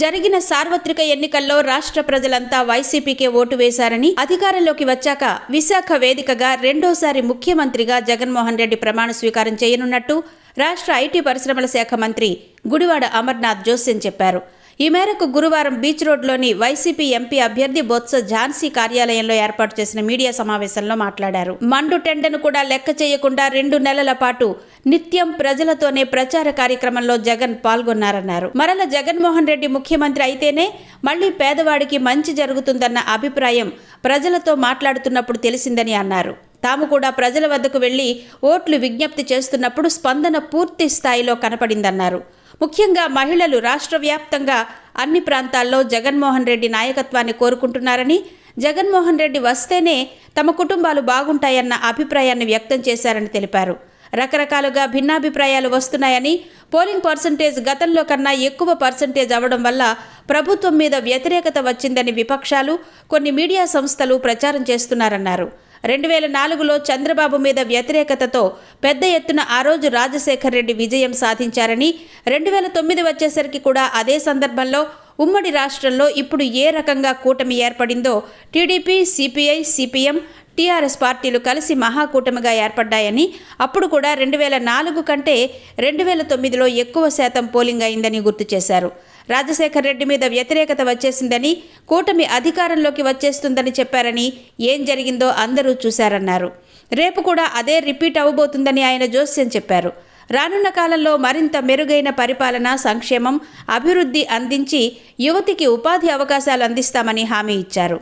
జరిగిన సార్వత్రిక ఎన్నికల్లో రాష్ట్ర ప్రజలంతా వైసీపీకే ఓటు వేశారని అధికారంలోకి వచ్చాక విశాఖ వేదికగా రెండోసారి ముఖ్యమంత్రిగా జగన్మోహన్ రెడ్డి ప్రమాణ స్వీకారం చేయనున్నట్టు రాష్ట్ర ఐటీ పరిశ్రమల శాఖ మంత్రి గుడివాడ అమర్నాథ్ జోస్యం చెప్పారు. ఈ మేరకు గురువారం బీచ్ రోడ్లోని వైసీపీ ఎంపీ అభ్యర్థి బొత్స ఝాన్సీ కార్యాలయంలో ఏర్పాటు చేసిన మీడియా సమావేశంలో మాట్లాడారు. మండు టెండను కూడా లెక్క చేయకుండా రెండు నెలల పాటు నిత్యం ప్రజలతోనే ప్రచార కార్యక్రమంలో జగన్ పాల్గొన్నారన్నారు. మరల జగన్మోహన్ రెడ్డి ముఖ్యమంత్రి అయితేనే మళ్ళీ పేదవాడికి మంచి జరుగుతుందన్న అభిప్రాయం ప్రజలతో మాట్లాడుతున్నప్పుడు తెలిసిందని అన్నారు. తాము కూడా ప్రజల వద్దకు వెళ్ళి ఓట్లు విజ్ఞప్తి చేస్తున్నప్పుడు స్పందన పూర్తి స్థాయిలో కనపడిందన్నారు. ముఖ్యంగా మహిళలు రాష్ట్ర వ్యాప్తంగా అన్ని ప్రాంతాల్లో జగన్మోహన్ రెడ్డి నాయకత్వాన్ని కోరుకుంటున్నారని జగన్మోహన్ రెడ్డి వస్తేనే తమ కుటుంబాలు బాగుంటాయన్న అభిప్రాయాన్ని వ్యక్తం చేశారని తెలిపారు. రకరకాలుగా భిన్నాభిప్రాయాలు వస్తున్నాయని పోలింగ్ పర్సంటేజ్ గతంలో కన్నా ఎక్కువ పర్సంటేజ్ అవడం వల్ల ప్రభుత్వం మీద వ్యతిరేకత వచ్చిందని విపక్షాలు కొన్ని మీడియా సంస్థలు ప్రచారం చేస్తున్నారన్నారు. రెండు వేల నాలుగులో చంద్రబాబు మీద వ్యతిరేకతతో పెద్ద ఎత్తున ఆ రోజు రాజశేఖర్ రెడ్డి విజయం సాధించారని రెండు వేల తొమ్మిది వచ్చేసరికి కూడా అదే సందర్భంలో ఉమ్మడి రాష్ట్రంలో ఇప్పుడు ఏ రకంగా కూటమి ఏర్పడిందో టీడీపీ సిపిఐ సిపిఎం టీఆర్ఎస్ పార్టీలు కలిసి మహాకూటమిగా ఏర్పడ్డాయని అప్పుడు కూడా రెండు వేల నాలుగు కంటే రెండు వేల తొమ్మిదిలో ఎక్కువ శాతం పోలింగ్ అయిందని గుర్తు చేశారు. రాజశేఖర్ రెడ్డి మీద వ్యతిరేకత వచ్చేసిందని కూటమి అధికారంలోకి వచ్చేస్తుందని చెప్పారని ఏం జరిగిందో అందరూ చూశారన్నారు. రేపు కూడా అదే రిపీట్ అవ్వబోతుందని ఆయన జోస్యం చెప్పారు. రానున్న కాలంలో మరింత మెరుగైన పరిపాలన సంక్షేమం అభివృద్ధి అందించి యువతికి ఉపాధి అవకాశాలు అందిస్తామని హామీ ఇచ్చారు.